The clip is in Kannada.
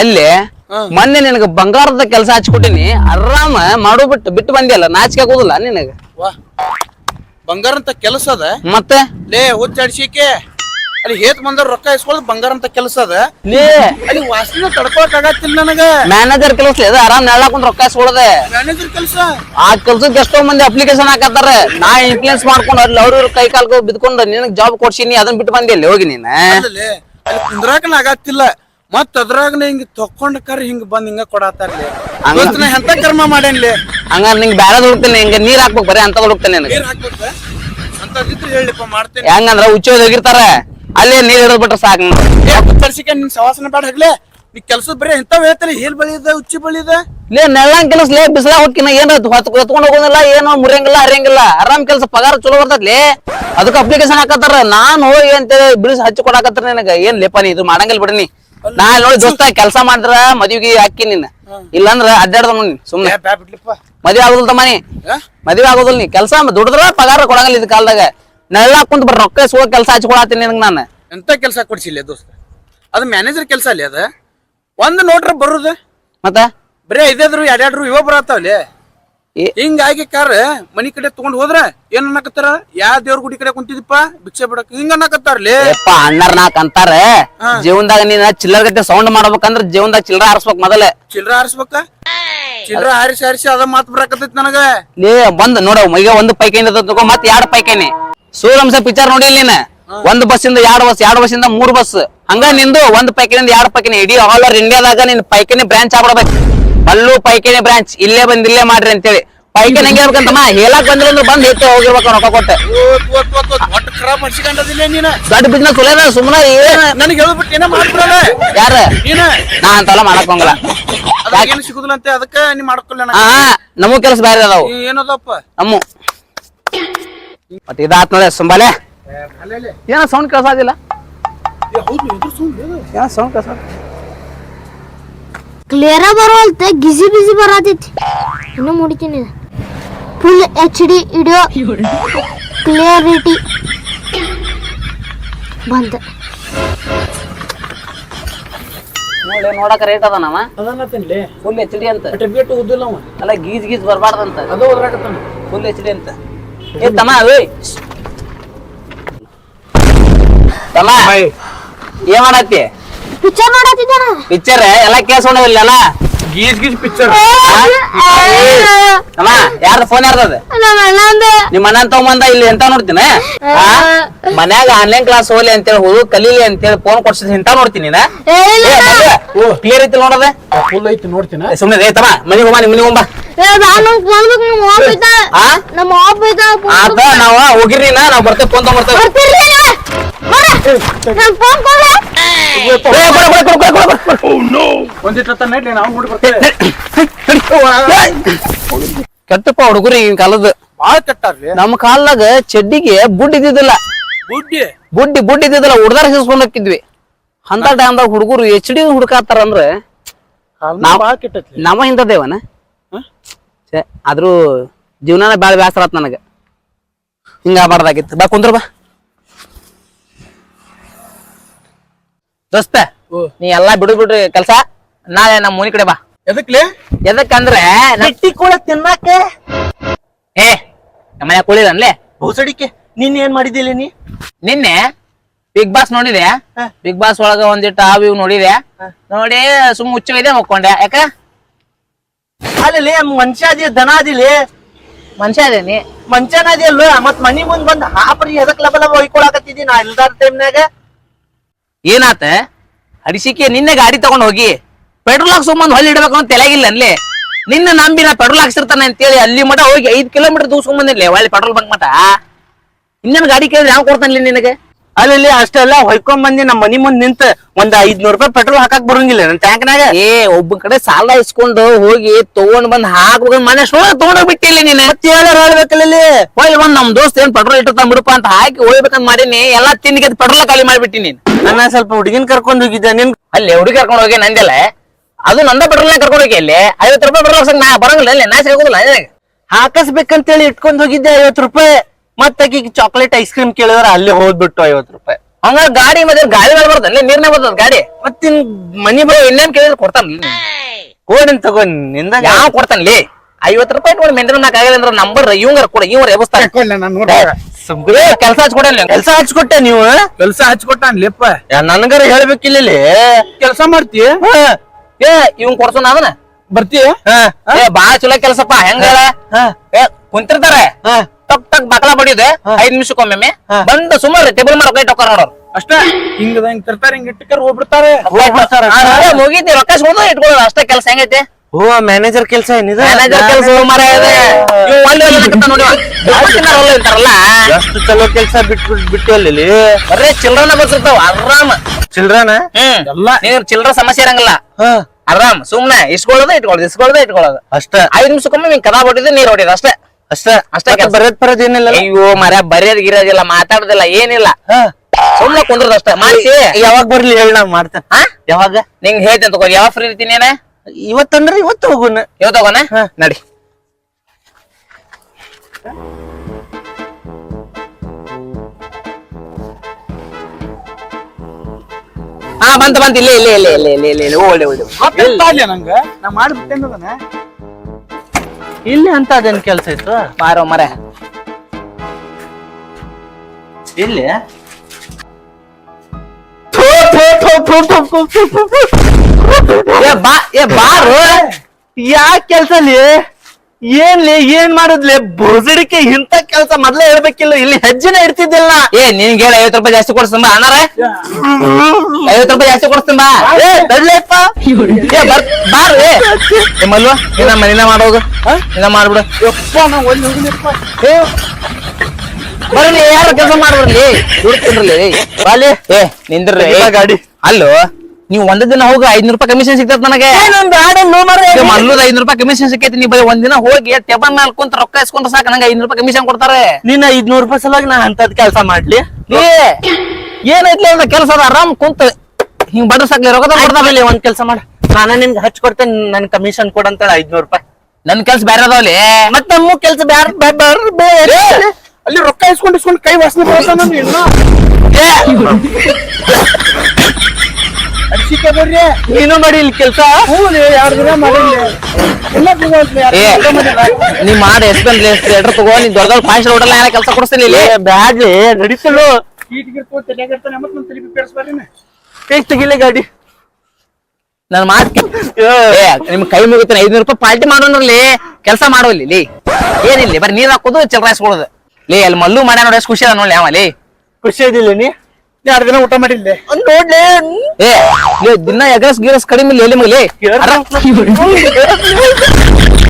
ಅಲ್ಲಿ ಮೊನ್ನೆ ನಿನಗ ಬಂಗಾರದ ಕೆಲಸ ಹಚ್ಕೊಟ್ಟಿನಿ. ಆರಾಮ ಮಾಡೋ ಬಿಟ್ಟು ಬಿಟ್ಟು ಬಂದಿಯಲ್ಲ ನಾಚಿಕೆ ಆಗೋದಿಲ್ಲ ನಿನಗ. ಬಂಗಾರ ಅಂತ ಕೆಲಸ ಅದ? ಮತ್ತೆ? ಲೇ ಹುಚ್ಚಾಡ್ಸಿಕೆ. ಅಲ್ಲಿ ಹೇತ್ ಬಂದ್ರ ರೊಕ್ಕ ಇಸ್ಕೊಳ್ಳೋದು ಬಂಗಾರ ಅಂತ ಕೆಲಸ ಅದ? ಲೇ. ಅಲ್ಲಿ ವಾಸನೆ ತಡ್ಕೊಳಕ್ ಆಗತ್ತಿಲ್ಲ ನನಗ. ಮ್ಯಾನೇಜರ್ ಕೆಲಸ ಅದ ಆರಾಮ್ ನೆಳಕೊಂಡ್ ರೊಕ್ಕ ಇಸ್ಕೊಳ್ಳೋದೆ ಮ್ಯಾನೇಜರ್ ಕೆಲಸ? ಆ ಕೆಲ್ಸಕ್ಕೆ ಎಷ್ಟೋ ಮಂದಿ ಅಪ್ಲಿಕೇಶನ್ ಹಾಕತ್ತಾರ. ನಾ ಇನ್ಫ್ಲೂಯೆನ್ಸ್ ಮಾಡ್ಕೊಂಡು ಅಲ್ಲಿ ಅವ್ರ ಕೈ ಕಾಲ್ಗೆ ಬಿದ್ಕೊಂಡು ನಿನಗ್ ಜಾಬ್ ಕೊಡ್ಸಿನಿ ಅದನ್ನ ಬಿಟ್ಟು ಬಂದಿ ಅಲ್ಲಿ ಹೋಗಿ ನೀನ್. ಅಲ್ಲಿ ಕುಂದ್ರಾಕನ ಆಗತ್ತಿಲ್ಲ. ಮತ್ ಅದ್ರಾಗ ಹಿಂಗ ತಕೊಂಡ್ ಕರ್ ಹಿಂಗ ಬಂದ್ ಹಿಂಗ ಕೊಡತ್ತಾರ ಹಂಗ? ಇವತ್ತು ನಾ ಎಂತ ಕರ್ಮ ಮಾಡೇನ್ಲಿ? ಹಂಗಾರ ನಿಂಗೆ ಬ್ಯಾರೆ ಹುಡುಕ್ತೇನೆ ಹಿಂಗ ನೀರ್ ಹಾಕ್ಬೇಕು ಬರೀ ಅಂತ ಹುಡುಕ್ತೇನೆ ನಿನಗೆ. ನೀರ್ ಹಾಕ್ಬೇಕ ಅಂತದಿದ್ರೆ ಹೇಳಿಪ್ಪ ಮಾಡ್ತೇನೆ. ಹೆಂಗಂದ್ರ ಉಚ್ಚೋದ್ ಹೋಗಿರ್ತಾರ? ಅಲ್ಲೇ ನೀರ್ ಹಿಡಿದ್ ಬಿಟ್ರೆ ಸಾಕು ಏ ತರ್ಸಿಕ ನಿನ್ ಸವಾಸನ ಬೇಡ ಹಗ್ಲೆ. ನೀ ಕೆಲ್ಸದ ಬರೀ ಎಂತಾವ್ ಹೇಳ್ತಾರೆ? ಹೇಲ್ ಬಳಿದ ಉಚ್ಚಿ ಬಳಿದ ಲೇ ನೆಳ್ಳಂಗ್ ಕೆಲಸ ಲೇ ಬಿಸಿಲ ಹೊಕ್ಕಿನ ಏನ್ ಹೊತ್ ಹೊತ್ಕೊಂಡ್ ಹೋಗೋದಿಲ್ಲ ಏನೋ ಮುರಿಯಂಗಿಲ್ಲ ಹರಿಯಂಗಿಲ್ಲ. ಆರಾಮ್ ಕೆಲಸ ಪಗಾರ ಚಲೋ ಬರ್ತೈತ್ಲಿ ಅದಕ್ಕೆ ಅಪ್ಲಿಕೇಶನ್ ಹಾಕತ್ತಾರ. ನಾನ್ ಹೋಗಿ ಅಂತೇಳಿ ಬಿಡಿಸಿ ಹಚ್ಚಿ ಕೊಡಾಕತ್ತಾರ ನಿನಗ. ಏನ್ ಲೇಪ ನೀ ಇದು ಮಾಡಂಗಿಲ್ಲ ಬಿಡ್ರಿ ನೀ ನೋಡಿ ದೋಸ್ತ ಕೆಲಸ ಮಾಡಿದ್ರ ಮದ್ವಿಗೆ ಹಾಕಿ ನಿನ್ನ ಇಲ್ಲಾಂದ್ರ ಅಡ್ಡಾಡ್ದ ನೋಡಿ ಸುಮ್ನೆ. ಮದ್ವೆ ಆಗೋದಿಲ್ಲ ತಮ್ಮ ನೀ? ಮದ್ವೆ ಆಗೋದಿಲ್ಲ ನೀ. ಕೆಲಸ ದುಡಿದ್ರ ಪಗಾರ ಕೊಡಂಗಿಲ್ಲ ಇದ್ ಕಾಲದಾಗ. ನೆಲ್ಲಾ ಕುಂತ ಬರ್ರಿ ರೊಕ್ಕ ಸೋ ಕೆಲಸ ಹಚ್ಕೊಳತ್ತೀನಿ ನಿನಗೆ ನಾನು. ಎಂತ ಕೆಲಸ ಕೊಡ್ಸಿಲ್ಲ ದೋಸ್ತ? ಅದು ಮ್ಯಾನೇಜರ್ ಕೆಲಸ ಅಲ್ಲಿ ಅದ? ಒಂದ್ ನೋಡ್ರ ಬರುದ? ಮತ್ತ? ಬರೇ ಐದಾದ್ರು ಎರಡೆರಡು ಇವ ಬರತ್ತಾವಲ್ಲಿ ಏ- ಹಿಂಗಾಗಿ ಕಾರ ಮನಿ ಕಡೆ ತಗೊಂಡ್ ಹೋದ್ರ ಏನ್ ಅನ್ನಕತ್ತಾರ? ಯಾ ದೇವ್ರ ಗುಡಿ ಕಡೆ ಕುಂತಿದಿಪ್ಪ ಭಿಕ್ಷೆ ಬಿಡಕ್ ಹಿಂಗ ಅನ್ನಕತ್ತಾರ್ಲಿ ಯಪ್ಪ ಅಣ್ಣಾರ್ ನಾಕ್ ಅಂತಾರ. ಜೀವನದಾಗ ನೀನ ಚಿಲ್ಲರ್ ಗಟ್ಟೆ ಸೌಂಡ್ ಮಾಡ್ಬೇಕಂದ್ರ ಜೀವನದಾಗ ಚಿಲ್ಲರ ಹಾರಿಸ್ಬೇಕ್ ಮೊದಲೇ. ಚಿಲ್ಲರ ಹಾರಿಸ್ಬೇಕ? ಚಿಲ್ಲರ ಹಾರಿಸಿ ಹಾರಿಸಿ ಅದ ಮಾತ್ ಬರಕತ್ತೈತಿ ನನಗ. ಲೇ ಬಂದ್ ನೋಡ ಮೈಗೆ ಒಂದು ಪೈಕೈನಿ ತಗೋ ಮತ್ ಎರಡ್ ಪೈಕೈನಿ. ಸೂರ್ಯವಂಶ ಪಿಕ್ಚರ್ ನೋಡಿಲ್ಲ ನೀನ್? ಒಂದ್ ಬಸ್ ಇಂದ ಎರಡ್ ಬಸ್ ಎರಡ್ ಬಸ್ ಇಂದ ಮೂರ್ ಬಸ್. ಹಂಗ ನಿಂದು ಒಂದ್ ಪೈಕಿನಿಂದ ಎರಡ್ ಪೈಕಿನ ಇಡೀ ಆಲ್ ಓವರ್ ಇಂಡಿಯಾದಾಗ ನಿನ್ ಪೈಕಿನಿ ಬ್ರಾಂಚ್ ಆಗ್ಬಿಡ್ಬೇಕು. ಅಲ್ಲೂ ಪೈಕಿನಿ ಬ್ರಾಂಚ್ ಇಲ್ಲೇ ಬಂದ್ ಇಲ್ಲೇ ಮಾಡ್ರಿ ಅಂತೇಳಿ. ಪೈಕಿನ ಹೆಂಗೆ ಇರ್ಬೇಕಂತಮ್ಮ ಹೇಳಕ್ ಬಂದ್ರೆ ಅಂದ್ರೆ ಬಂದ್ ಹೆಚ್ಚು ಹೋಗಿರ್ಬೇಕು ರೊಕ್ಕ ಕೊಟ್ಟೆ. ದೊಡ್ಡ ಬಿಸ್ನೆಸ್ ಒಳ್ಳೆದ ಸುಮ್ಮನೆ ಏನ್? ನನಗೆ ಹೇಳ್ಬಿಟ್ಟು ಏನ ಮಾಡ್ಬಿಡಲ್ಲ. ಯಾರ? ನೀನ. ನಾ ಅಂತೆಲ್ಲ ಮಾಡಕ್ ಹೋಗಲ್ಲ. ಏನು ಸಿಗುದಿಲ್ಲ ಅಂತ ಅದಕ್ಕ ನೀ ಮಾಡ್ಕೊಲ್ಲ ಹಾ ನಮ್ಮ ಕೆಲಸ ಬೇರೆ ಅದಾವು. ಏನದಪ್ಪ? ನಮ್ಮ ಮತ್ತೆ ಇದಾತ್ ನೋಡಿ ಸುಂಬಾಲೆ. ಏನ ಸೌಂಡ್ ಕೇಳ್ಸಾದಿಲ್ಲ ಏನ ಸೌಂಡ್ ಕಸ ಕ್ಲಿಯರ ಬರೋಲ್ತೆ ಗಿಜಿ ಬಿಜಿ ಬರತೈತಿ ಇನ್ನು ಮುಡಿತೀನಿ full H D video clarity ಬಂತ ನೋಡಿ ನೋಡಕ ರೇಟ್ ಅದ ನಮ್ಮ ಅದನ್ನತ್ತೇನ್ಲಿ ಫುಲ್ ಎಚ್ ಡಿ ಅಂತ. ಸರ್ಟಿಫಿಕೇಟ್ ಉದ್ದಿಲ್ಲ ಅವ. ಅಲ್ಲ ಗೀಜ್ ಗೀಜ್ ಬರಬಾರ್ದಂತ ಅದು ಓದ್ರಾಕತ್ತಾನ ಫುಲ್ ಎಚ್ ಡಿ ಅಂತ. ಏ ತಮ್ಮ ಏಯ್ ತಮ್ಮ ಏನ್ ಮಾಡತ್ತಿ? ಪಿಕ್ಚರ್ ನೋಡತ್ತಿದ್ದಾನ? ಪಿಕ್ಚರ್ ಎಲ್ಲ ಕೇಳ್ಸೋಣವಿಲ್ಲ ಗೀಜ್ ಗೀಜ್ ಪಿಕ್ಚರ್ ಅಮ್ಮ ಯಾರ್ದ ಫೋನ್ ಯಾರ್ದದ ನಮ್ಮ ನಿಮ್ಮ ಅಣ್ಣ ತಗೊಂಬಂದ ಇಲ್ಲಿ ಎಂತ ನೋಡ್ತೀನ? ಮನ್ಯಾಗ ಆನ್ಲೈನ್ ಕ್ಲಾಸ್ ಹೋಗ್ಲಿ ಅಂತೇಳಿ ಹುಡುಗ ಕಲೀಲಿ ಅಂತೇಳಿ ಫೋನ್ ಕೊಡ್ಸಿದ್ ಇಂತ ನೋಡ್ತೀನಿ ನೀನ? ಕ್ಲಿಯರ್ ಐತಿ ನೋಡದ? ಫುಲ್ ಐತಿ ನೋಡ್ತೀನಿ? ಸುಮ್ಮನೆ ರೇ ತಮ್ಮ ಮನಿಗೆ ಹೋಗ ನಿಮ್ಮ ಮನಿಗೆ ಹೋಗ ಆತ ನಾವ ಹೋಗಿರ್ರಿ ನಾ ನಾವ್ ಬರ್ತೇವೆ ಫೋನ್ ತಗೊಂಡ್ಬರ್ತೇವೆ ಕೆಟ್ಟಪ್ಪ ಹುಡುಗರು ಈಗಿನ ಕಾಲದ ಬಾಳ ಕೆಟ್ಟಾರ್ಲಿ ನಮ್ಮ ಕಾಲದಾಗ ಚಡ್ಡಿಗೆ ಬುಡ್ ಇದ್ದಿದ್ದಿಲ್ಲ. ಬುಡ್ಡಿ? ಬುಡ್ಡಿ ಬುಡ್ ಇದ್ದಿದ್ದಿಲ್ಲ. ಹುಡ್ದಾರ ಹಿಸ್ಕೊಂಡ್ ಹಾಕಿದ್ವಿ ಅಂತ ಟೈಮ್ದಾಗ ಹುಡುಗರು ಎಚ್ ಡಿ ಹುಡುಕಾತಾರ ಅಂದ್ರೆ ಬಾಳ ನಮ್ಮ ಹಿಂದದೇವನ ಆದ್ರೂ ಜೀವನನ ಬ್ಯಾಳ ಬ್ಯಾಸರ ಆತ್ ನನಗ. ಹಿಂಗ ಆಗ್ಬಾರ್ದಾಗಿತ್ತು. ಬಾ ಕುಂದ್ರ ಬಾ. ದೋಸ್ತ. ನೀ ಎಲ್ಲಾ ಬಿಡು ಬಿಡ್ರಿ ಕೆಲ್ಸ. ನಾಳೆ ನಮ್ಮ ಮೂನಿ ಕಡೆ ಬಾ. ಎದಕ್ಲೆ? ಎದಕ್ಕಂದ್ರೆ ಗಟ್ಟಿ ಕೂಡ ತಿನ್ನಾಕ ಏ ನಮ್ಮ ಮನ್ಯಾಗ ಕುಳಿರನ್ಲೆ ಬಹುಸಡಿಕೆ ನೀನ್ ಏನ್ ಮಾಡಿದಿಲ್ಲ ನೀ? ನಿನ್ನೆ ಬಿಗ್ ಬಾಸ್ ನೋಡಿದೆ. ಬಿಗ್ ಬಾಸ್ ಒಳಗ ಒಂದಿಟ್ಟು ಆ ಇವ್ ನೋಡಿದೆ. ನೋಡಿ ಸುಮ್ ಹುಚ್ಚವಿದೆ ಹೋಗ್ಕೊಂಡೆ ಯಾಕ? ಅಲ್ಲಿ ಮನುಷ್ಯ ಅದಿ ದನ ಅದಿಲಿ. ಮನುಷ್ಯ ಅದೇನಿ ಮನುಷ್ಯನ ಅದಿ ಅಲ್ವ ಮತ್ ಮನಿ ಮುಂದ್ ಬಂದ್ ಹಾಪ್ರಿ ಎದಕ್ ಲಬ ಲಬ ಹೊಯ್ಕೊಳಕತ್ತಿದಿ ನಾ ಇಲ್ದಾರ ಟೈಮ್ನಾಗ ಏನಾತ? ಅಡಿಸಿಕೆ ನಿನ್ನೆ ಗಾಡಿ ತಗೊಂಡ್ ಹೋಗಿ ಪೆಟ್ರೋಲ್ ಸುಮ್ಮನ್ ಹೊಳ್ಳಿ ಇಡ್ಬೇಕು ಅಂತ ತಲೆಗಿಲ್ಲ ಅನ್ಲಿ? ನಿನ್ನ ನಂಬಿ ನಾ ಪೆಟ್ರೋಲ್ ಹಾಕ್ಸಿರ್ತಾನೆ ಅಂತೇಳಿ ಅಲ್ಲಿ ಮಠ ಹೋಗಿ ಐದ್ ಕಿಲೋಮೀಟರ್ ದೂಸ್ಕೊಂಡ್ ಬಂದಿರ್ಲಿ ಒಳ್ಳೆ ಪೆಟ್ರೋಲ್ ಬಂಕ್ ಮಠ? ಇನ್ನೇನು ಗಾಡಿ ಕೇಳಿದ್ರೆ ಯಾವ ಕೊಡ್ತಾನಲ್ಲಿ ನಿನಗೆ? ಅಲ್ಲಿ ಅಷ್ಟೆಲ್ಲ ಹೊಯ್ಕೊಂಡ್ ಬಂದಿ ನಮ್ ಮನಿ ಮುಂದ್ ನಿಂತ ಒಂದ್ ಐದ್ನೂರ್ ರೂಪಾಯಿ ಪೆಟ್ರೋಲ್ ಹಾಕಕ್ ಬರಂಗಿಲ್ಲ ನನ್ ಟ್ಯಾಂಕ್ನಾಗ. ಏ ಒಬ್ಬ ಕಡೆ ಸಾಲ ಇಸ್ಕೊಂಡು ಹೋಗಿ ತಗೊಂಡ್ ಬಂದ್ ಹಾಕ್ಬೇಕು ಮನೆ ಸೋಳ ತಗೊಂಡ್ ಬಿಟ್ಟಿಲ್ಲ ನೀನ್. ಹೇಳಾರ ಹೇಳ್ಬೇಕಲ್ಲಿ ಹೋಯ್ ಬಂದ್ ನಮ್ ದೋಸ್ತ ಏನ್ ಪೆಟ್ರೋಲ್ ಇಟ್ಟಿರ್ತಾನ ಬಿಡಪ್ಪ ಅಂತ ಹಾಕಿ ಹೋಗ್ಬೇಕಂತ ಮಾಡೀನಿ. ಎಲ್ಲಾ ತಿಂದಿಗೆ ಪೆಟ್ರೋಲ್ ಖಾಲಿ ಮಾಡ್ಬಿಟ್ಟಿ ನೀನ್. ನನ್ನ ಸ್ವಲ್ಪ ಹುಡುಗಿನ ಕರ್ಕೊಂಡ್ ಹೋಗಿದ್ದೆ. ನಿನ್ ಅಲ್ಲಿ ಹುಡುಗಿ ಕರ್ಕೊಂಡ್ ಹೋಗಿ ನಂದೆಲ್ಲ. ಅದು ನಂದ ಪೆಟ್ರೋಲ್ ಕರ್ಕೊಂಡ್ ಹೋಗಿ ಅಲ್ಲಿ. ಐವತ್ತು ರೂಪಾಯಿ ಪೆಟ್ರೋಲ್ ನಾ ಬರಂಗಿಲ್ಲ ಅಲ್ಲಿ. ನಾ ಸಿಗೋದಿಲ್ಲ ನನಗೆ ಹಾಕಸ್ಬೇಕಂತೇಳಿ ಇಟ್ಕೊಂಡ್ ಹೋಗಿದ್ದೆ ಐವತ್ ರೂಪಾಯಿ. ಮತ್ತ ಚಾಕ್ಲೇಟ್ ಐಸ್ ಕ್ರೀಮ್ ಕೇಳಿದ್ರ ಅಲ್ಲಿ ಹೋದ್ಬಿಟ್ಟು ಐವತ್ ರೂಪಾಯಿ. ಹಂಗ ಗಾಡಿ ಮತ್ತೆ ಗಾಡಿ ಮೇಲೆ ಬರ್ತಲ್ಲ ನೀರ್ನಾಗ ಬರ್ತದ ಗಾಡಿ. ಮತ್ತಿನ್ ಮನಿ ಬರೋ ಇನ್ನೇನ್ ಕೇಳಿದ್ರೆ ಕೊಡ್ತಾನ ಕೋಡಿನ್ ತಗೋ ನಿಂದ ಯಾವ ಕೊಡ್ತಾನಲ್ಲಿ ಐವತ್ ರೂಪಾಯಿ ನೋಡಿ ಮೇಂಟೈನ್ ಆಗಲ್ಲ ಅಂದ್ರೆ ನಂಬರ್ ಇವಂಗ ಕೊಡ ಇವ್ರ ಎಬಸ್ತಾರ ಕೆಲಸ ಹಚ್ಕೊಟ್ಟಲ್ಲ ಕೆಲಸ ಹಚ್ಕೊಡಲ್ಲ ಕೆಲ್ಸ ಹಚ್ಕೊಟ್ಟೆ ನೀವು? ಕೆಲಸ ಹಚ್ಕೊಟ್ಟಾನ್ ಲೇಪ್ಪ. ಯಾ, ನನ್ಗಾರ ಹೇಳ್ಬೇಕಿಲ್ಲ ಕೆಲಸ ಕೆಲ್ಸ ಮಾಡ್ತಿ? ಹಾ, ಏ ಇವ್ ಕೊಡ್ಸೋಣ ಅದನ್ನ. ಬರ್ತಿ ಹಾ, ಏ ಬಾಳ ಚಲೋ ಕೆಲಸಪ್ಪ ಹೆಂಗ ಹಾ, ಏ ಕುಂತಿರ್ತಾರೆ. ಹಾ. ಟಕ್ ಟಕ್ ಬಕಲ ಬಡಿಯೋದೆ ಐದ್ ನಿಮಿಷಕ್ಕೊಮ್ಮೆ. ಬಂದು ಸುಮಾರು ಟೇಬಲ್ ಮೇಲೆ ಕೈ ಟೊಕ್ಕ ನೋಡೋರು ಅಷ್ಟ. ಹಿಂಗದ ಹಿಂಗ್ ತರ್ತಾರೆ ಹಿಂಗ್ ಇಟ್ಟಕರ್ ಹೋಗ್ಬಿಡ್ತಾರೆ. ಮುಗೀತಿ ರೊಕ್ಕ ಸುಮ್ಮನೆ ಇಟ್ಕೊಳ್ಳೋದು. ಅಷ್ಟೇ ಕೆಲಸ ಹೆಂಗೈತಿ? ಓ ಮ್ಯಾನೇಜರ್ ಕೆಲಸ ಏನಿದೆ? ಮ್ಯಾನೇಜರ್ ಕೆಲಸ ಮರ ಇದೆ. ಇವ್ ಅಲ್ಲಿ ಅಲ್ಲಿ ಅನ್ನಕತ್ತ ನೋಡಿ. ಇವ. ದುಡ್ಡು ತಿನ್ನೋರಲ್ಲ ಇರ್ತಾರಲ್ಲ. ಎಷ್ಟು ಚಲೋ ಕೆಲಸ ಬಿಟ್ಟು ಬಿಟ್ಟು ಅಲ್ಲಿ ಬರೇ ಚಿಲ್ಡ್ರನ್ ಬಸ್ತಾವ ಆರಾಮ. ಚಿಲ್ಡ್ರನ ಹ್ಮ್. ಎಲ್ಲ. ನೀವ್ ಚಿಲ್ಡ್ರ ಸಮಸ್ಯೆ ಇರಂಗಿಲ್ಲ. ಹಾ. ಆರಾಮ್. ಸುಮ್ನೆ ಇಸ್ಕೊಳ್ಳೋದು ಇಟ್ಕೊಳ್ಳೋದು ಇಸ್ಕೊಳ್ಳೋದು ಇಟ್ಕೊಳ್ಳೋದು. ಅಷ್ಟೇ. ಐದ್ ನಿಮಿಷಕ್ಕೊಮ್ಮೆ ನಿಂಗ್ ಕದಾ ಹೊಡಿದ್ರೆ ನೀರ್ ಹೊಡಿಯೋದು ಅಷ್ಟೇ. ಅಷ್ಟ ಅಷ್ಟೇ ಬರೋದ್ ಬರದ್ ಏನಿಲ್ಲ ಅಯ್ಯೋ ಮರ ಬರೆಯೋದ್ ಗಿರೋದಿಲ್ಲ ಮಾತಾಡೋದಿಲ್ಲ ಏನಿಲ್ಲ. ಹಾ. ಸುಮ್ನೆ ಕುಂದ್ರದ ಅಷ್ಟೇ. ಮಾಡಿಸಿ ಯಾವಾಗ ಬರ್ಲಿ ಹೇಳ ನಾ ಮಾಡ್ತೇನೆ. ಹಾ? ಯಾವಾಗ? ನಿಂಗ್ ಹೇಳ್ತೇನೆ ತಗೋ ಯಾವಾಗ ಫ್ರೀ ಇರ್ತೀನಿ ಏನ ಇವತ್ತಂದ್ರೆ ಇವತ್ತು ಹೋಗುನ. ಇವತ್ ಹೋಗೋಣ ನಡಿ. ಹಾ ಬಂತ ಬಂತ. ಇಲ್ಲೇ ಇಲ್ಲೇ ಇಲ್ಲೇ ಇಲ್ಲೇ ಇಲ್ಲೇ ಇಲ್ಲೇ. ಇಲ್ಲೇ ಒಳ್ಳೆ ಒಳ್ಳೆ. ನಂಗೆ? ನಾ ಮಾಡ್ಬಿಟ್ಟೇನದನ ಇಲ್ಲಿ ಅಂತ ಅದೇನ್ ಕೆಲ್ಸ ಇತ್ತು? ಮಾರೋ ಮರ. ಇಲ್ಲಿ? ಏ ಬಾ ಏ ಬಾರು. ಯಾ ಕೆಲ್ಸಲಿ ಏನ್ಲಿ ಏನ್ ಮಾಡುದ್ಲೆ? ಬುರ್ಸಡಿಕೆ ಇಂತ ಕೆಲಸ ಮೊದ್ಲೇ ಹೇಳ್ಬೇಕಿಲ್ಲ. ಇಲ್ಲಿ ಹೆಜ್ಜೆನ ಇಡ್ತಿದ್ದಿಲ್ಲ. ಏ ನಿನ್ಗೆ ಹೇಳ ಐವತ್ತು ರೂಪಾಯಿ ಜಾಸ್ತಿ ಕೊಡ್ಸ್ತೀನಿ ಬಾ ಅನಾರ ಐವತ್ತು ರೂಪಾಯಿ ಜಾಸ್ತಿ ಕೊಡ್ಸ್ತೀನಿ ಬಾ ಏ ಬರ್ ಬಾರು ಏ. ಮನಿನ ಮಾಡೋದು ಇನ್ನ ಮಾಡ್ಬಿಡು. ಯಪ್ಪ ನಾ ಹೋಗಿನಪ್ಪ ಏ. ಬರ್ಲಿ ಯಾರು ಕೆಲಸ ದುಡ್ಡು ತಿನ್ರಲಿ ಬಾಲಿ. ಏ ನಿಂದ್ರಿ ಗಾಡಿ. ಅಲ್ಲೋ? ನೀವು ಒಂದ್ ದಿನ ಹೋಗಿ ಐದ್ನೂರು ರೂಪಾಯಿ ಕಮಿಷನ್ ಸಿಗ್ತದ ನನಗೆ. ಇದು ಐದ್ನೂರು ರೂಪಾಯಿ ಕಮಿಷನ್ ಸಿಕ್ಕೈತಿ ನೀವು ಬರೀ ಒಂದಿನ ಹೋಗಿ ಟೇಬಲ್ ಮೇಲೆ ಕುಂತ ರೊಕ್ಕ ಇಸ್ಕೊಂಡ್ರೆ ಸಾಕು ನಂಗೆ ಐದ್ನೂರು ರೂಪಾಯಿ ಕಮಿಷನ್ ಕೊಡ್ತಾರೆ. ನಿನ್ನ ಐದ್ನೂರು ರೂಪಾಯಿ ಸಲುವಾಗಿ ನಾ ಅಂತದ್ ಕೆಲಸ ಮಾಡ್ಲಿ. ಏ ಏನೈತ್ಲಿ ಅದ ಕೆಲಸ ಅದ ಆರಾಮ್ ಕುಂತ ಹಿಂಗ್ ಬಡ್ರ ಸಾಕ್ಲಿ ರೊಕ್ಕ ಕೊಡ್ತಾರ ಆಮೇಲೆ ಒಂದ್ ಕೆಲಸ ಮಾಡ. ನಾನ ನಿನ್ಗೆ ಹಚ್ ಕೊಡ್ತೇನೆ ನನ್ ಕಮಿಷನ್ ಕೊಡಂತ ಐದ್ನೂರ್ ರೂಪಾಯಿ. ನನ್ ಕೆಲ್ಸ ಬೇರೆ ಅದಾವಲ್ಲಿ ಮತ್ ನಮ್ಮ ಕೆಲ್ಸ ಬೇರೆ ಅಲ್ಲಿ ರೊಕ್ಕ ಇಸ್ಕೊಂಡ್ ಇಸ್ಕೊಂಡ್ ಕೈ ವಾಸನೆ ಬರ್ತಾನ ಅಡ್ಸಿಕೆ ಬರ್ರಿ ನೀನು ಮಾಡಿ ಇಲ್ಲಿ ಕೆಲಸ? ಹ್ಞೂ ಎರಡ್ ದಿನ ಮಾಡಿಲ್ಲ ಎಲ್ಲ ನೀ ಮಾಡಿ ಲೆಟರ್ ತಗೋ ನೀನ್ ದೊಡ್ಡ ದೊಡ್ಡ ಫೈವ್ ಸ್ಟಾರ್ ಹೋಟೆಲ್ ಏನ ಕೆಲಸ ಕೊಡಿಸ್ತೀನಿ ಇಲ್ಲಿ. ಬ್ಯಾಡ್ಲಿ ನಡೀತಲು ಕೈ ತೆಗಿಲೆ ಗಾಡಿ. ನನ್ ಮಾತು ಏ. ನಿಮ್ ಕೈ ಮುಗಿತೀನಿ ಐದ್ನೂರು ರೂಪಾಯಿ ಪಾರ್ಟಿ ಮಾಡೋನ್ರಲ್ಲಿ ಕೆಲಸ ಮಾಡೋಲ್ಲಿ ಲೇ. ಏನಿಲ್ಲ ಬರೀ ನೀರ್ ಹಾಕೋದು ಚಿಲ್ರಾಯಿಸ್ಕೊಳ್ಳೋದು ಲೇ ಅಲ್ಲಿ ಮಲ್ಲು ಮಾಡ್ಯ ನೋಡಿ ಎಷ್ಟು ಖುಷಿ ಅದ ನೋಡಿ ಅವ ಲೇ. ಖುಷಿ ಇದಿಲ್ಲ ನೀ. ಎರಡ್ ದಿನ ಊಟ ಮಾಡಿಲ್ಲ ನೋಡ್ಲಿ. ಏ ದಿನ ಎಗರಸ್ ಗಿರಸ್ ಕಡಿಮೆ ಇಲ್ಲ ಎಲ್ಲಿ ಮಗಲಿ.